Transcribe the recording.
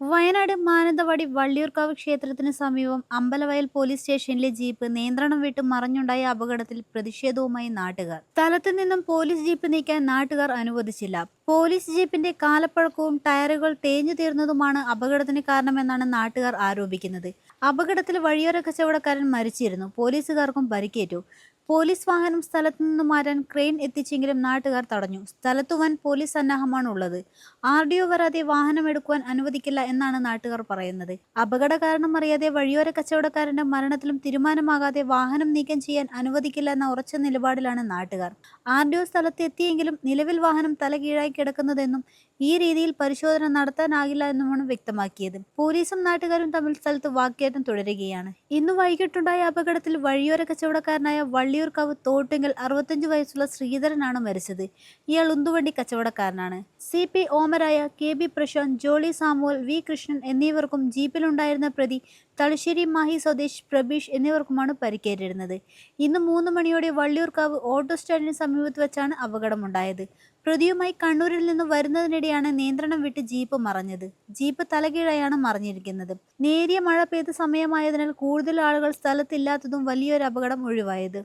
വയനാട് മാനന്തവാടി വള്ളിയൂർക്കാവ് ക്ഷേത്രത്തിന് സമീപം അമ്പലവയൽ പോലീസ് സ്റ്റേഷനിലെ ജീപ്പ് നിയന്ത്രണം വിട്ട് മറിഞ്ഞുണ്ടായ അപകടത്തിൽ പ്രതിഷേധവുമായി നാട്ടുകാർ. സ്ഥലത്തു നിന്നും പോലീസ് ജീപ്പ് നീക്കാൻ നാട്ടുകാർ അനുവദിച്ചില്ല. പോലീസ് ജീപ്പിന്റെ കാലപ്പഴക്കവും ടയറുകൾ തേഞ്ഞു തീർന്നതുമാണ് അപകടത്തിന് കാരണമെന്നാണ് നാട്ടുകാർ ആരോപിക്കുന്നത്. അപകടത്തിൽ വഴിയോര കച്ചവടക്കാരൻ മരിച്ചിരുന്നു. പോലീസുകാർക്കും പരിക്കേറ്റു. പോലീസ് വാഹനം സ്ഥലത്തു നിന്ന് മാറ്റാൻ ക്രെയിൻ എത്തിച്ചെങ്കിലും നാട്ടുകാർ തടഞ്ഞു. സ്ഥലത്തു വൻ പോലീസ് സന്നാഹമാണ് ഉള്ളത് ആർ ഡി ഒ വരാതെ വാഹനം എടുക്കുവാൻ അനുവദിക്കില്ല എന്നാണ് നാട്ടുകാർ പറയുന്നത്. അപകട കാരണം അറിയാതെ വഴിയോര കച്ചവടക്കാരന്റെ മരണത്തിലും തീരുമാനമാകാതെ വാഹനം നീക്കം ചെയ്യാൻ അനുവദിക്കില്ല എന്ന ഉറച്ച നിലപാടിലാണ് നാട്ടുകാർ. ആർ ഡി ഒ സ്ഥലത്ത് എത്തിയെങ്കിലും നിലവിൽ വാഹനം തലകീഴായി കിടക്കുന്നതെന്നും ഈ രീതിയിൽ പരിശോധന നടത്താനാകില്ല എന്നുമാണ് വ്യക്തമാക്കിയത്. പോലീസും നാട്ടുകാരും തമ്മിൽ സ്ഥലത്ത് വാക്കേറ്റം തുടരുകയാണ്. ഇന്ന് വൈകിട്ടുണ്ടായ അപകടത്തിൽ വഴിയോര കച്ചവടക്കാരനായ വള്ളിയൂർക്കാവ് തോട്ടുങ്കൽ അറുപത്തഞ്ച് വയസ്സുള്ള ശ്രീധരനാണ് മരിച്ചത്. ഇയാൾ ഉന്തുവണ്ടി കച്ചവടക്കാരനാണ്. C P ഓമരായ K B Prashanth Jolly Samuel V Krishnan എന്നിവർക്കും ജീപ്പിലുണ്ടായിരുന്ന പ്രതി തലശ്ശേരി മാഹി സ്വദേശ് പ്രബീഷ് എന്നിവർക്കുമാണ് പരിക്കേറ്റിരുന്നത്. ഇന്ന് മൂന്ന് മണിയോടെ വള്ളിയൂർക്കാവ് ഓട്ടോ സ്റ്റാൻഡിന് സമീപത്ത് വെച്ചാണ് അപകടമുണ്ടായത്. പ്രതിയുമായി കണ്ണൂരിൽ നിന്ന് വരുന്നതിനിടെയാണ് നിയന്ത്രണം വിട്ട് ജീപ്പ് മറഞ്ഞത്. ജീപ്പ് തലകീഴായാണ് മറിഞ്ഞിരിക്കുന്നത്. നേരിയ മഴ പെയ്ത സമയമായതിനാൽ കൂടുതൽ ആളുകൾ സ്ഥലത്തില്ലാത്തതും വലിയൊരു അപകടം ഒഴിവായത്.